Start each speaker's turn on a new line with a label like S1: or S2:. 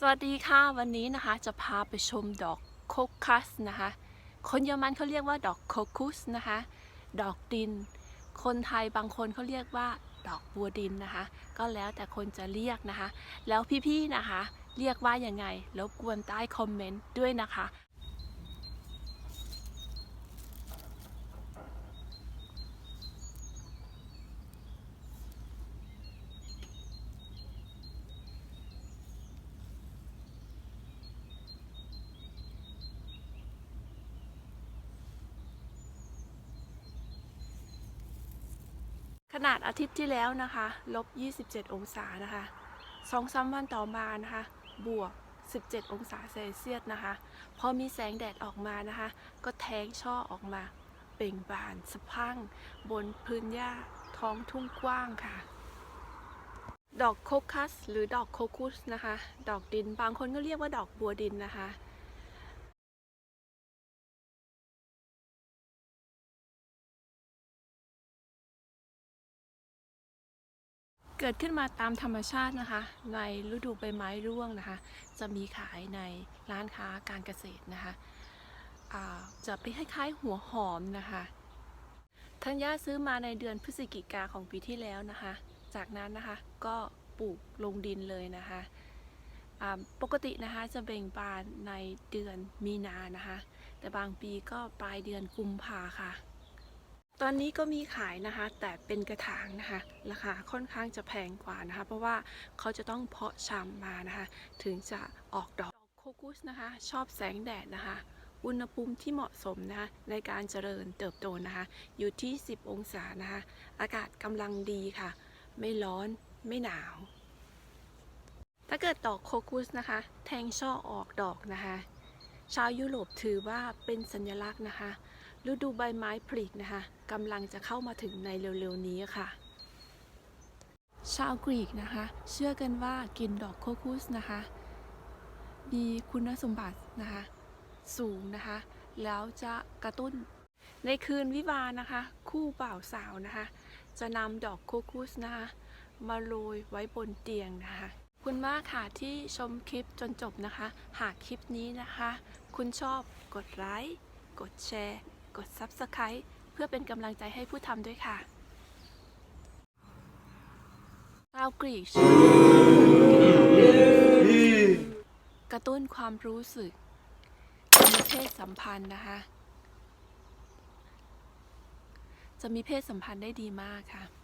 S1: สวัสดีค่ะวันนี้นะคะจะพาไปชมดอกโคคัสนะคะ คนเยอรมันเขาเรียกว่าดอกโคคุสนะคะ ดอกดิน คนไทยบางคนเขาเรียกว่า ดอกบัวดินนะคะ ก็แล้วแต่คนจะเรียกนะคะ แล้วพี่ๆนะคะ เรียกว่ายังไงแล้วกวนใต้คอมเมนต์ด้วยนะคะ นาดอาทิตย์ที่แล้วนะคะลบ 27 องศานะคะสองสามวันต่อมานะคะบวก 17 องศาเซลเซียสนะคะ พอมีแสงแดดออกมานะคะ ก็แทงช่อออกมาเป่งบานสะพั่ง บนพื้นหญ้าท้องทุ่งกว้างค่ะ ดอกโคคัส หรือดอกโคคุสนะคะ ดอกดิน บางคนก็เรียกว่าดอกบัวดินนะคะ เกิดขึ้นมาตามธรรมชาตินะคะ ในฤดูใบไม้ร่วงนะคะ จะมีขายในร้านค้าการเกษตรนะคะจะเป็นคล้ายๆหัวหอมนะคะทัญญาซื้อมาในเดือนพฤศจิกาของปีที่แล้วนะคะ จากนั้นนะคะก็ปลูกลงดินเลยนะคะปกตินะคะจะเบ่งบานในเดือนมีนานะคะ แต่บางปีก็ปลายเดือนกุมภาค่ะ ตอนนี้ก็มีขายนะคะ แต่เป็นกระถางนะคะ ราคาค่อนข้างจะแพงกว่านะคะ เพราะว่าเขาจะต้องเพาะชำมานะคะ ถึงจะออกดอกโคคุสนะคะ ชอบแสงแดดนะคะ อุณหภูมิที่เหมาะสมนะคะในการเจริญเติบโตนะคะ อยู่ที่ 10 องศานะคะ อากาศกำลังดีค่ะ ไม่ร้อนไม่หนาว ถ้าเกิดดอกโคคุสนะคะ แทงช่อออกดอกนะคะ ชาวยุโรปถือว่าเป็นสัญลักษณ์นะคะ ฤดูใบไม้ผลินะคะกำลังจะเข้ามาถึงในเร็วๆนี้ค่ะ ชาวกรีกนะคะ เชื่อกันว่ากินดอกโคคุสนะคะ มีคุณสมบัตินะคะ สูงนะคะ แล้วจะกระตุ้นในคืนวิวานะคะ คู่บ่าวสาวนะคะ จะนำดอกโคคุสนะคะ มาโรยไว้บนเตียงนะคะคุณมากค่ะที่ชมคลิปจนจบนะคะ หากคลิปนี้นะคะ คุณชอบกดไลค์ กดแชร์ กด Subscribe เพื่อเป็นกำลังใจให้ผู้ทำด้วยค่ะชาวกรีกกระตุ้นความรู้สึกมีเพศสัมพันธ์นะคะ จะมีเพศสัมพันธ์ได้ดีมากค่ะ